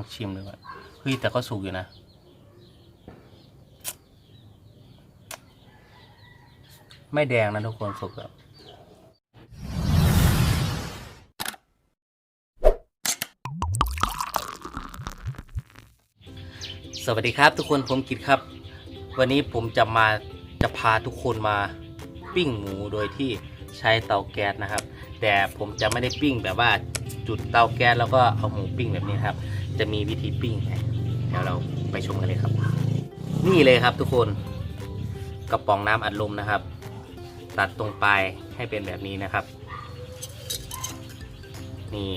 องชิมเลยว่าเฮ้ยแต่ก็สุกอยู่นะ ไม่แดงนะทุกคนสุกแล้วสวัสดีครับทุกคนผมกิตครับ วันนี้ผมจะมาจะพาทุกคนมาปิ้งหมูโดยที่ใช้เตาแก๊สนะครับ แต่ผมจะไม่ได้ปิ้งแบบว่าจุดเตาแก๊สแล้วก็เอาหมูปิ้งแบบนี้ครับ จะมีวิธีปิ้งไงเดี๋ยวเราไปชมกันเลยครับ นี่เลยครับทุกคนกระป๋องน้ำอัดลมนะครับ ตัดตรงปลายให้เป็นแบบนี้นะครับ นี่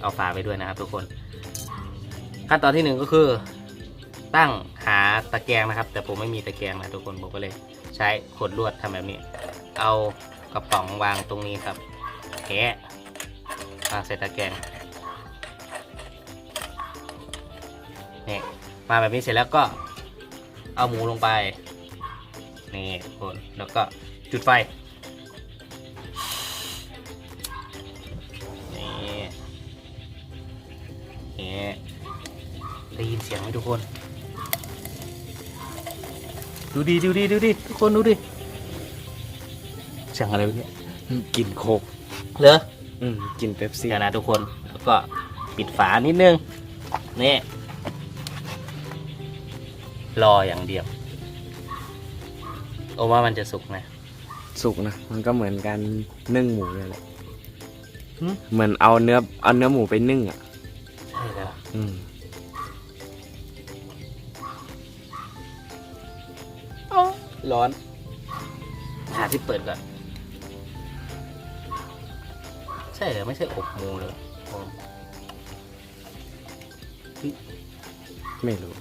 เอาฝาไปด้วยนะครับ ทุกคน ขั้นตอนที่หนึ่งก็คือ ตั้งหาตะแกรงนะครับ แต่ผมไม่มีตะแกรงนะทุกคนผมก็เลย ใช้ขดลวดทำแบบนี้ เอากระป๋องวางตรงนี้ครับ แกะวางใส่ตะแกรงนี่มาแบบนี้เสร็จแล้วก็เอาหมูลงไป นี่ทุกคนแล้วก็จุดไฟ นี่นี่ได้ยินเสียงไหมทุกคน ดูดีดูดีดูดิทุกคนดูดิเสียงอะไรวะเนี่ยกลิ่นโคก เหรออืมกินเป๊ปซี่เดี๋ยวนะทุกคนแล้วก็ปิดฝานิดนึงนี่รออย่างเดียวโอ้ว่ามันจะสุกนะ สุกนะ มันก็เหมือนการนึ่งหมูเลยแหละหึ เหมือนเอาเนื้อเอาเนื้อหมูไปนึ่งอะ ใช่แล้วอืมร้อน หาที่เปิดก่อน ช่เหรอไม่ใช่อบหมูเลยผมไม่รู้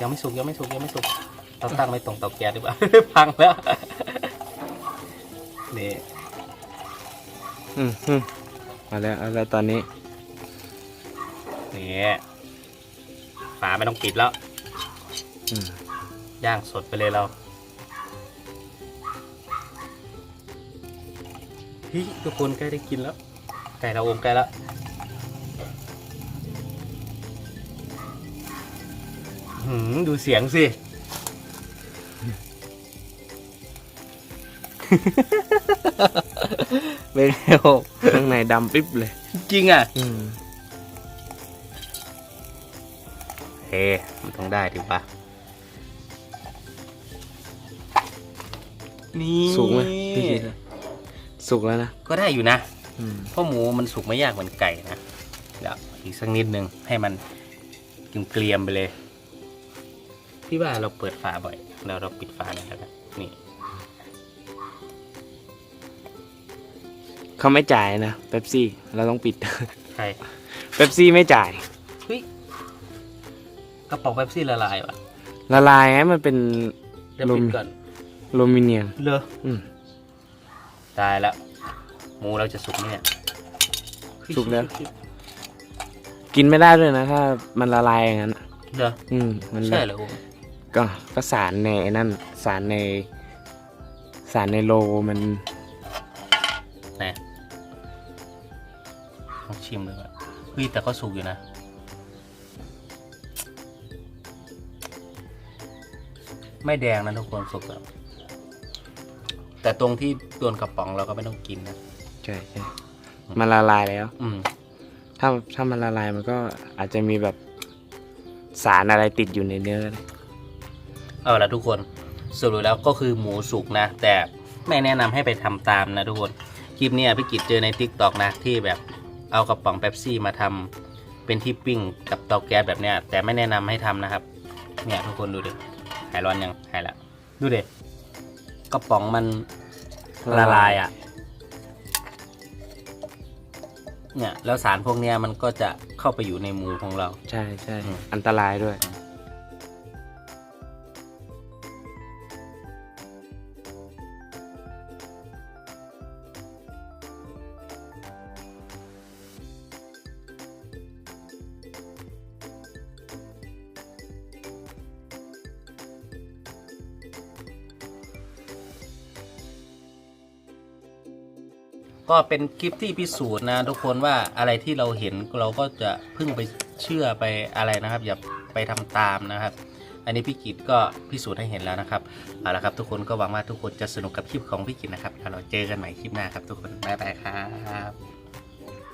ยังไม่สุกยังไม่สุกยังไม่สุกเราตั้งไม่ตรงเตาแก๊สดีกว่า พังแล้ว นี่อืมอืมเอาแล้วเอาแล้วตอนนี้นี่ฝาไม่ต้องปิดแล้ว อืม ย่างสดไปเลยเราเฮ้ยทุกคนใกล้ได้กินแล้ว ไก่เราโอมใกล้แล้วหืมดูเสียงสิ เป็นไงโอมข้างในดำปิ๊บเลย จริงอะอืมเฮ้มันต้องได้ถือปะ นี่สุกไหมพี่คิดว่าสุกแล้วนะ ก็ได้อยู่นะอืมเพราะหมูมันสุกไม่ยากเหมือนไก่นะเดี๋ยวอีกสักนิดนึงให้มันเกลียมๆไปเลย พี่ว่าเราเปิดฝาบ่อยเราเราปิดฝาเนี่ยแล้วกันนี่ เขาไม่จ่ายนะเป๊ปซี่ เราต้องปิด ใช่เป๊ปซี่ไม่จ่าย เฮ้ยกระป๋องเป๊ปซี่ละลายวะละลายไงมันเป็น เดี๋ยวปิดก่อน อลูมิเนียมเลออืมตายแล้วหมูเราจะสุกไหมเนี่ยสุกแล้ว กินไม่ได้ด้วยนะถ้ามันละลายอย่างนั้นเลออืมมันละใช่เหรอโอมก็ก็สารในไอ้นั่น สารใน สารในโลมันไหนลองชิมเลยว่าเฮ้ยแต่ก็สุกอยู่นะไม่แดงนะทุกคนสุกแล้ว แต่ตรงที่โดนกระป๋องเราก็ไม่ต้องกินนะ ใช่ใช่มันละลายแล้ว อืม ถ้าถ้ามันละลายมันก็อาจจะมีแบบสารอะไรติดอยู่ในเนื้อเลยเอาละทุกคนสรุปแล้วก็คือหมูสุกนะ แต่ไม่แนะนำให้ไปทำตามนะทุกคนคลิปเนี้ยพี่กิจเจอใน t ิ k t o k นะที่แบบเอากระป๋องเป๊ปซี่มาทำเป็นที่ปิ้งกับเตาแก๊สแบบเนี้ยแต่ไม่แนะนำให้ทำนะครับ เนี่ยทุกคนดูดิหายร้อนยังหายละดูดิ กระป๋องมันละลายอะ เนี่ย แล้วสารพวกเนี้ยมันก็จะเข้าไปอยู่ในหมูของเรา ใช่ใช่อืมอันตรายด้วย ก็เป็นคลิปที่พิสูจน์นะทุกคนว่าอะไรที่เราเห็นเราก็จะพึ่งไปเชื่อไปอะไรนะครับ อย่าไปทำตามนะครับ อันนี้พี่กิตก็พิสูจน์ให้เห็นแล้วนะครับเอาละครับทุกคนก็หวังว่าทุกคนจะสนุกกับคลิปของพี่กิตนะครับแล้วเราเจอกันใหม่คลิปหน้าครับทุกคนบ๊ายบายครับ